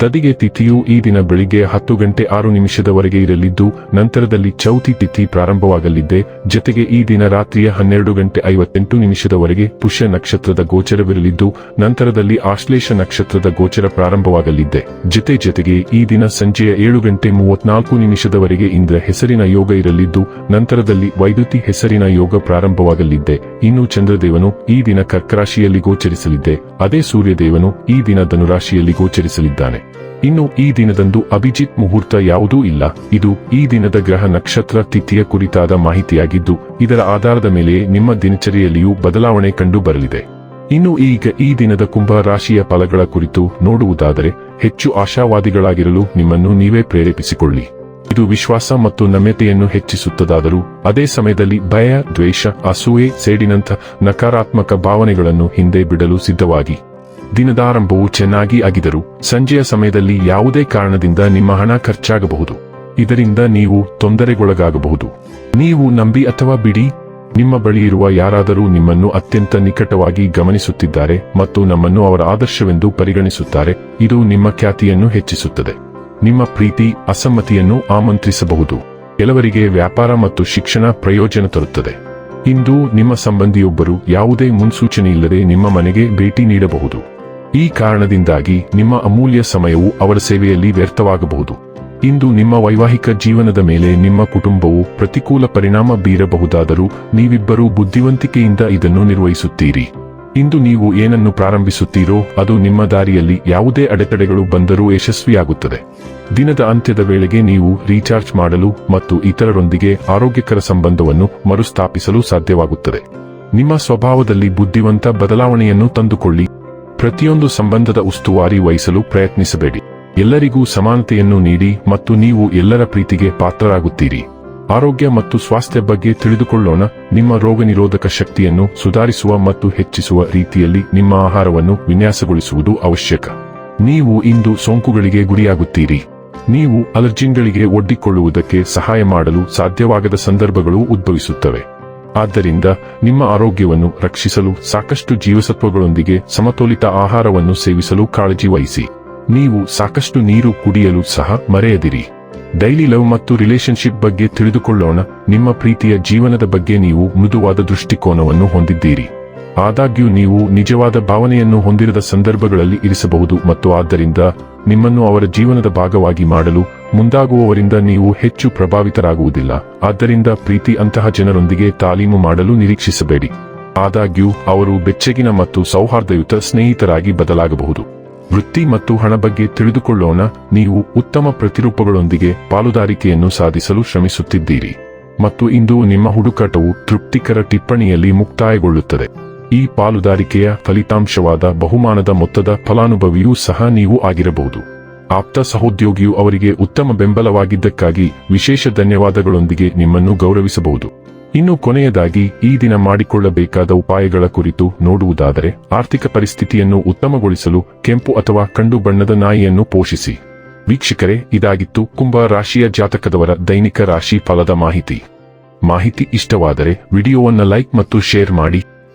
ತದಿಗೆ ತಿಥಿಯು ಈ ದಿನ ಬೆಳಿಗ್ಗೆ ಹತ್ತು ಗಂಟೆ ಆರು ನಿಮಿಷದವರೆಗೆ ಇರಲಿದ್ದು, ನಂತರದಲ್ಲಿ ಚೌತಿ ತಿಥಿ ಪ್ರಾರಂಭವಾಗಲಿದ್ದೆ. ಜತೆಗೆ ಈ ದಿನ ರಾತ್ರಿಯ ಹನ್ನೆರಡು ಗಂಟೆ ಐವತ್ತೆಂಟು ನಿಮಿಷದವರೆಗೆ ಪುಷ್ಯ ನಕ್ಷತ್ರದ ಗೋಚರವಿರಲಿದ್ದು, ನಂತರದಲ್ಲಿ ಆಶ್ಲೇಷ ನಕ್ಷತ್ರದ ಗೋಚರ ಪ್ರಾರಂಭವಾಗಲಿದ್ದೆ. ಜತೆ ಜತೆಗೆ ಈ ದಿನ ಸಂಜೆಯ ಏಳು ಗಂಟೆ ಮೂವತ್ನಾಲ್ಕು ನಿಮಿಷದವರೆಗೆ ಇಂದ್ರ ಹೆಸರಿನ ಯೋಗ ಇರಲಿದ್ದು, ನಂತರದಲ್ಲಿ ವೈದ್ಯುತಿ ಹೆಸರಿನ ಯೋಗ ಪ್ರಾರಂಭವಾಗಲಿದ್ದೆ. ಇನ್ನು ಚಂದ್ರದೇವನು ಈ ದಿನ ಕರ್ಕರಾಶಿಯಲ್ಲಿ ಗೋಚರಿಸಲಿದ್ದೆ. ಅದೇ ಸೂರ್ಯದೇವನು ಈ ದಿನ ಧನುರಾಶಿಯಲ್ಲಿ ಗೋಚರಿಸಲಿದ್ದಾನೆ. ಇನ್ನು ಈ ದಿನದಂದು ಅಭಿಜಿತ್ ಮುಹೂರ್ತ ಯಾವುದೂ ಇಲ್ಲ. ಇದು ಈ ದಿನದ ಗ್ರಹ ನಕ್ಷತ್ರ ತಿಥಿಯ ಕುರಿತಾದ ಮಾಹಿತಿಯಾಗಿದ್ದು, ಇದರ ಆಧಾರದ ಮೇಲೆ ನಿಮ್ಮ ದಿನಚರಿಯಲ್ಲಿಯೂ ಬದಲಾವಣೆ ಕಂಡು ಬರಲಿದೆ ಇನ್ನು ಈಗ ಈ ದಿನದ ಕುಂಭ ರಾಶಿಯ ಫಲಗಳ ಕುರಿತು ನೋಡುವುದಾದರೆ, ಹೆಚ್ಚು ಆಶಾವಾದಿಗಳಾಗಿರಲು ನಿಮ್ಮನ್ನು ನೀವೇ ಪ್ರೇರೇಪಿಸಿಕೊಳ್ಳಿ. ಇದು ವಿಶ್ವಾಸ ಮತ್ತು ನಮ್ಯತೆಯನ್ನು ಹೆಚ್ಚಿಸುತ್ತದಾದರೂ, ಅದೇ ಸಮಯದಲ್ಲಿ ಭಯ, ದ್ವೇಷ, ಅಸೂಯೆ ಸೇಡಿನಂಥ ನಕಾರಾತ್ಮಕ ಭಾವನೆಗಳನ್ನು ಹಿಂದೆ ಬಿಡಲು ಸಿದ್ಧವಾಗಿ. ದಿನದಾರಂಭವು ಚೆನ್ನಾಗಿ ಆಗಿದರೂ ಸಂಜೆಯ ಸಮಯದಲ್ಲಿ ಯಾವುದೇ ಕಾರಣದಿಂದ ನಿಮ್ಮ ಹಣ ಖರ್ಚಾಗಬಹುದು. ಇದರಿಂದ ನೀವು ತೊಂದರೆಗೊಳಗಾಗಬಹುದು. ನೀವು ನಂಬಿ ಅಥವಾ ಬಿಡಿ, ನಿಮ್ಮ ಬಳಿ ಇರುವ ಯಾರಾದರೂ ನಿಮ್ಮನ್ನು ಅತ್ಯಂತ ನಿಕಟವಾಗಿ ಗಮನಿಸುತ್ತಿದ್ದಾರೆ ಮತ್ತು ನಮ್ಮನ್ನು ಅವರ ಆದರ್ಶವೆಂದು ಪರಿಗಣಿಸುತ್ತಾರೆ, ಇದು ನಿಮ್ಮ ಖ್ಯಾತಿಯನ್ನು ಹೆಚ್ಚಿಸುತ್ತದೆ. ನಿಮ್ಮ ಪ್ರೀತಿ, ಅಸಮ್ಮತಿಯನ್ನು ಆಮಂತ್ರಿಸಬಹುದು. ಕೆಲವರಿಗೆ ವ್ಯಾಪಾರ ಮತ್ತು ಶಿಕ್ಷಣ ಪ್ರಯೋಜನ ತರುತ್ತದೆ. ಇಂದು ನಿಮ್ಮ ಸಂಬಂಧಿಯೊಬ್ಬರು ಯಾವುದೇ ಮುನ್ಸೂಚನೆ ಇಲ್ಲದೆ ನಿಮ್ಮ ಮನೆಗೆ ಭೇಟಿ ನೀಡಬಹುದು. ಈ ಕಾರಣದಿಂದಾಗಿ ನಿಮ್ಮ ಅಮೂಲ್ಯ ಸಮಯವು ಅವರ ಸೇವೆಯಲ್ಲಿ ವ್ಯರ್ಥವಾಗಬಹುದು. ಇಂದು ನಿಮ್ಮ ವೈವಾಹಿಕ ಜೀವನದ ಮೇಲೆ ನಿಮ್ಮ ಕುಟುಂಬವು ಪ್ರತಿಕೂಲ ಪರಿಣಾಮ ಬೀರಬಹುದಾದರೂ ನೀವಿಬ್ಬರೂ ಬುದ್ಧಿವಂತಿಕೆಯಿಂದ ಇದನ್ನು ನಿರ್ವಹಿಸುತ್ತೀರಿ. ಇಂದು ನೀವು ಏನನ್ನು ಪ್ರಾರಂಭಿಸುತ್ತೀರೋ ಅದು ನಿಮ್ಮ ದಾರಿಯಲ್ಲಿ ಯಾವುದೇ ಅಡೆತಡೆಗಳು ಬಂದರೂ ಯಶಸ್ವಿಯಾಗುತ್ತದೆ. ದಿನದ ಅಂತ್ಯದ ವೇಳೆಗೆ ನೀವು ರೀಚಾರ್ಜ್ ಮಾಡಲು ಮತ್ತು ಇತರರೊಂದಿಗೆ ಆರೋಗ್ಯಕರ ಸಂಬಂಧವನ್ನು ಮರುಸ್ಥಾಪಿಸಲು ಸಾಧ್ಯವಾಗುತ್ತದೆ. ನಿಮ್ಮ ಸ್ವಭಾವದಲ್ಲಿ ಬುದ್ಧಿವಂತ ಬದಲಾವಣೆಯನ್ನು ತಂದುಕೊಳ್ಳಿ. ಪ್ರತಿಯೊಂದು ಸಂಬಂಧದ ಉಸ್ತುವಾರಿ ವಹಿಸಲು ಪ್ರಯತ್ನಿಸಬೇಡಿ. ಎಲ್ಲರಿಗೂ ಸಮಾನತೆಯನ್ನು ನೀಡಿ ಮತ್ತು ನೀವು ಎಲ್ಲರ ಪ್ರೀತಿಗೆ ಪಾತ್ರರಾಗುತ್ತೀರಿ. ಆರೋಗ್ಯ ಮತ್ತು ಸ್ವಾಸ್ಥ್ಯ ಬಗ್ಗೆ ತಿಳಿದುಕೊಳ್ಳೋಣ. ನಿಮ್ಮ ರೋಗ ನಿರೋಧಕ ಶಕ್ತಿಯನ್ನು ಸುಧಾರಿಸುವ ಮತ್ತು ಹೆಚ್ಚಿಸುವ ರೀತಿಯಲ್ಲಿ ನಿಮ್ಮ ಆಹಾರವನ್ನು ವಿನ್ಯಾಸಗೊಳಿಸುವುದು ಅವಶ್ಯಕ. ನೀವು ಇಂದು ಸೋಂಕುಗಳಿಗೆ ಗುರಿಯಾಗುತ್ತೀರಿ. ನೀವು ಅಲರ್ಜಿನ್ಗಳಿಗೆ ಒಡ್ಡಿಕೊಳ್ಳುವುದಕ್ಕೆ ಸಹಾಯ ಮಾಡಲು ಸಾಧ್ಯವಾಗದ ಸಂದರ್ಭಗಳು ಉದ್ಭವಿಸುತ್ತವೆ. ಆದ್ದರಿಂದ ನಿಮ್ಮ ಆರೋಗ್ಯವನ್ನು ರಕ್ಷಿಸಲು ಸಾಕಷ್ಟು ಜೀವಸತ್ವಗಳೊಂದಿಗೆ ಸಮತೋಲಿತ ಆಹಾರವನ್ನು ಸೇವಿಸಲು ಕಾಳಜಿ ವಹಿಸಿ. ನೀವು ಸಾಕಷ್ಟು ನೀರು ಕುಡಿಯಲು ಸಹ ಮರೆಯದಿರಿ. ಡೈಲಿ ಲವ್ ಮತ್ತು ರಿಲೇಶನ್ಶಿಪ್ ಬಗ್ಗೆ ತಿಳಿದುಕೊಳ್ಳೋಣ. ನಿಮ್ಮ ಪ್ರೀತಿಯ ಜೀವನದ ಬಗ್ಗೆ ನೀವು ಮೃದುವಾದ ದೃಷ್ಟಿಕೋನವನ್ನು ಹೊಂದಿದ್ದೀರಿ. ಆದಾಗ್ಯೂ ನೀವು ನಿಜವಾದ ಭಾವನೆಯನ್ನು ಹೊಂದಿರದ ಸಂದರ್ಭಗಳಲ್ಲಿ ಇರಿಸಬಹುದು ಮತ್ತು ಆದ್ದರಿಂದ ನಿಮ್ಮನ್ನು ಅವರ ಜೀವನದ ಭಾಗವಾಗಿ ಮಾಡಲು ಮುಂದಾಗುವವರಿಂದ ನೀವು ಹೆಚ್ಚು ಪ್ರಭಾವಿತರಾಗುವುದಿಲ್ಲ. ಆದ್ದರಿಂದ ಪ್ರೀತಿ ಅಂತಹ ಜನರೊಂದಿಗೆ ತಾಲೀಮು ಮಾಡಲು ನಿರೀಕ್ಷಿಸಬೇಡಿ. ಆದಾಗ್ಯೂ, ಅವರು ಬೆಚ್ಚಗಿನ ಮತ್ತು ಸೌಹಾರ್ದಯುತ ಸ್ನೇಹಿತರಾಗಿ ಬದಲಾಗಬಹುದು. ವೃತ್ತಿ ಮತ್ತು ಹಣ ಬಗ್ಗೆ ತಿಳಿದುಕೊಳ್ಳೋಣ. ನೀವು ಉತ್ತಮ ಪ್ರತಿರೂಪಗಳೊಂದಿಗೆ ಪಾಲುದಾರಿಕೆಯನ್ನು ಸಾಧಿಸಲು ಶ್ರಮಿಸುತ್ತಿದ್ದೀರಿ. ಮತ್ತು ಇಂದು ನಿಮ್ಮ ಹುಡುಕಾಟವು ತೃಪ್ತಿಕರ ಟಿಪ್ಪಣಿಯಲ್ಲಿ ಮುಕ್ತಾಯಗೊಳ್ಳುತ್ತದೆ. ಈ ಪಾಲುದಾರಿಕೆಯ ಫಲಿತಾಂಶವಾದ ಬಹುಮಾನದ ಮೊತ್ತದ ಫಲಾನುಭವಿಯೂ ಸಹ ನೀವು ಆಗಿರಬಹುದು. ಆಪ್ತ ಸಹೋದ್ಯೋಗಿಯು ಅವರಿಗೆ ಉತ್ತಮ ಬೆಂಬಲವಾಗಿದ್ದಕ್ಕಾಗಿ ವಿಶೇಷ ಧನ್ಯವಾದಗಳೊಂದಿಗೆ ನಿಮ್ಮನ್ನು ಗೌರವಿಸಬಹುದು. ಇನ್ನು ಕೊನೆಯದಾಗಿ, ಈ ದಿನ ಮಾಡಿಕೊಳ್ಳಬೇಕಾದ ಉಪಾಯಗಳ ಕುರಿತು ನೋಡುವುದಾದರೆ, ಆರ್ಥಿಕ ಪರಿಸ್ಥಿತಿಯನ್ನು ಉತ್ತಮಗೊಳಿಸಲು ಕೆಂಪು ಅಥವಾ ಕಂಡು ಬಣ್ಣದ ನಾಯಿಯನ್ನು ಪೋಷಿಸಿ. ವೀಕ್ಷಕರೇ, ಇದಾಗಿತ್ತು ಕುಂಭ ರಾಶಿಯ ಜಾತಕದವರ ದೈನಿಕ ರಾಶಿ ಫಲದ ಮಾಹಿತಿ. ಮಾಹಿತಿ ಇಷ್ಟವಾದರೆ ವಿಡಿಯೋವನ್ನು ಲೈಕ್ ಮತ್ತು ಶೇರ್ ಮಾಡಿ.